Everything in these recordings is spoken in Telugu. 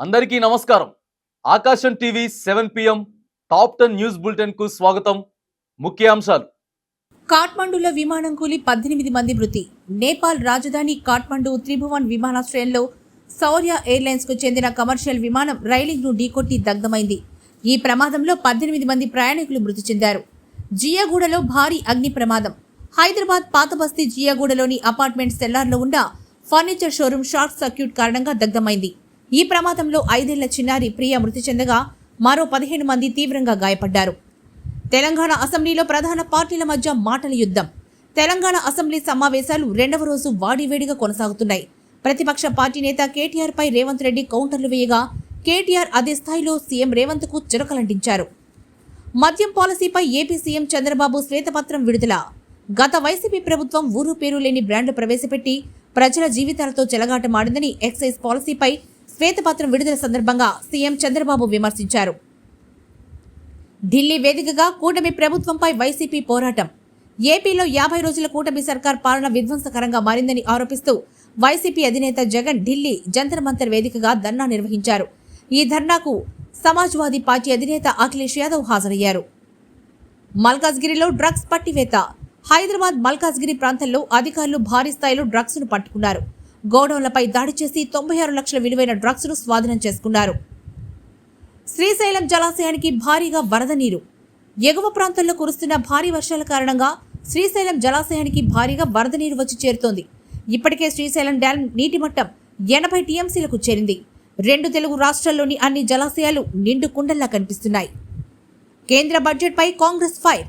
అందరికీ నమస్కారం. Aakasam TV seven PM top ten news బులెటిన్కు స్వాగతం. ముఖ్యాంశాలు. కాఠ్మండూలో విమానం కూలి పద్దెనిమిది మంది మృతి. నేపాల్ రాజధాని కాఠ్మండు త్రిభువన్ విమానాశ్రయంలో సౌర్య ఎయిర్లైన్స్కు చెందిన కమర్షియల్ విమానం రైలింగ్ను ఢీకొట్టి దగ్ధమైంది. ఈ ప్రమాదంలో పద్దెనిమిది మంది ప్రయాణికులు మృతి చెందారు. జియాగూడలో భారీ అగ్ని ప్రమాదం. హైదరాబాద్ పాతబస్తీ జియాగూడలోని అపార్ట్మెంట్ సెల్లార్లో ఉన్న ఫర్నిచర్ షోరూం షార్ట్ సర్క్యూట్ కారణంగా దగ్ధమైంది. ఈ ప్రమాదంలో ఐదేళ్ళ చిన్నారి ప్రియ మృతి చెందగా మరో పదిహేను మంది తీవ్రంగా గాయపడ్డారు. తెలంగాణ అసెంబ్లీలో ప్రధాన పార్టీల మధ్య మాటల యుద్ధం. తెలంగాణ అసెంబ్లీ సమావేశాలు రెండవ రోజు వాడివేడిగా కొనసాగుతున్నాయి. ప్రతిపక్ష పార్టీ నేత కేటీఆర్ పై రేవంత్ రెడ్డి కౌంటర్లు వేయగా కేటీఆర్ అదే స్థాయిలో సీఎం రేవంత్కు చురకలంటించారు. మద్యం పాలసీపై ఏపీ సీఎం చంద్రబాబు శ్వేతపత్రం విడుదల. గత వైసీపీ ప్రభుత్వం ఊరు పేరు లేని బ్రాండ్లు ప్రవేశపెట్టి ప్రజల జీవితాలతో చెలగాటమాడిందని ఎక్సైజ్ పాలసీపై శ్వేతపత్రం విడుదల సందర్భంగా సీఎం చంద్రబాబు విమర్శించారు. ఢిల్లీ వేదికగా కూటమి ప్రభుత్వంపై వైసీపీ పోరాటం. ఏపీలో యాభై రోజుల కూటమి సర్కార్ పాలన విధ్వంసకరంగా మారిందని ఆరోపిస్తూ వైసీపీ అధినేత జగన్ ఢిల్లీ జంతర్ మంతర్ వేదికగా ధర్నా నిర్వహించారు. ఈ ధర్నాకు సమాజ్వాదీ పార్టీ అధినేత అఖిలేష్ యాదవ్ హాజరయ్యారు. మల్కాజ్గిరిలో డ్రగ్స్ పట్టివేత. హైదరాబాద్ మల్కాజ్గిరి ప్రాంతంలో అధికారులు భారీ స్థాయిలో డ్రగ్స్ను పట్టుకున్నారు. గోడౌన్లపై దాడి చేసి తొంభై ఆరు లక్షల విలువైన డ్రగ్స్ను స్వాధీనం చేసుకున్నారు. శ్రీశైలం జలాశయానికి భారీగా వరద నీరు. ఎగువ ప్రాంతాల్లో కురుస్తున్న భారీ వర్షాల కారణంగా శ్రీశైలం జలాశయానికి భారీగా వరద నీరు వచ్చి చేరుతోంది. ఇప్పటికే శ్రీశైలం డ్యాం నీటి మట్టం ఎనభై టీఎంసీలకు చేరింది. రెండు తెలుగు రాష్ట్రాల్లోని అన్ని జలాశయాలు నిండు కుండల్లా కనిపిస్తున్నాయి. కేంద్ర బడ్జెట్పై కాంగ్రెస్ ఫైర్.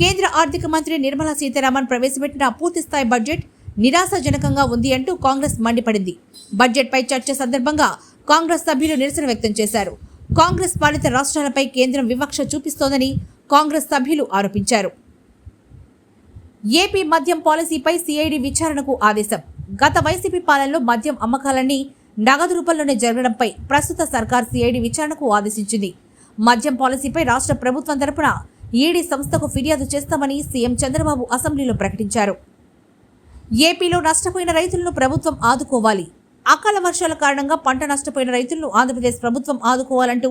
కేంద్ర ఆర్థిక మంత్రి నిర్మలా సీతారామన్ ప్రవేశపెట్టిన పూర్తిస్థాయి బడ్జెట్ నిరాశాజనకంగా ఉంది అంటూ కాంగ్రెస్ మండిపడింది. బడ్జెట్పై చర్చ సందర్భంగా కాంగ్రెస్ సభ్యులు నిరసన వ్యక్తం చేశారు. కాంగ్రెస్ పాలిత రాష్ట్రాలపై కేంద్రం వివక్ష చూపిస్తోందని కాంగ్రెస్ సభ్యులు ఆరోపించారు. ఏపీ మద్యం పాలసీపై సిఐడి విచారణకు ఆదేశం. గత వైసీపీ పాలనలో మద్యం అమ్మకాలన్నీ నగదు రూపంలోనే జరగడంపై ప్రస్తుత సర్కార్ సిఐడి విచారణకు ఆదేశించింది. మద్యం పాలసీపై రాష్ట్ర ప్రభుత్వం తరపున ఈడీ సంస్థకు ఫిర్యాదు చేస్తామని సీఎం చంద్రబాబు అసెంబ్లీలో ప్రకటించారు. ఏపీలో నష్టపోయిన రైతులను ప్రభుత్వం ఆదుకోవాలి. అకాల వర్షాల కారణంగా పంట నష్టపోయిన రైతులను ఆంధ్రప్రదేశ్ ప్రభుత్వం ఆదుకోవాలంటూ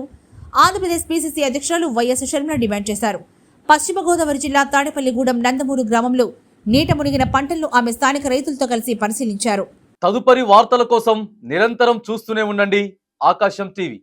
ఆంధ్రప్రదేశ్ పీసీసీ అధ్యక్షురాలు వైఎస్ షర్మిల డిమాండ్ చేశారు. పశ్చిమ గోదావరి జిల్లా తాడేపల్లిగూడెం నందమూరు గ్రామంలో నీట మునిగిన పంటలను ఆమె స్థానిక రైతులతో కలిసి పరిశీలించారు. తదుపరి వార్తల కోసం నిరంతరం చూస్తూనే ఉండండి ఆకాశం టీవీ.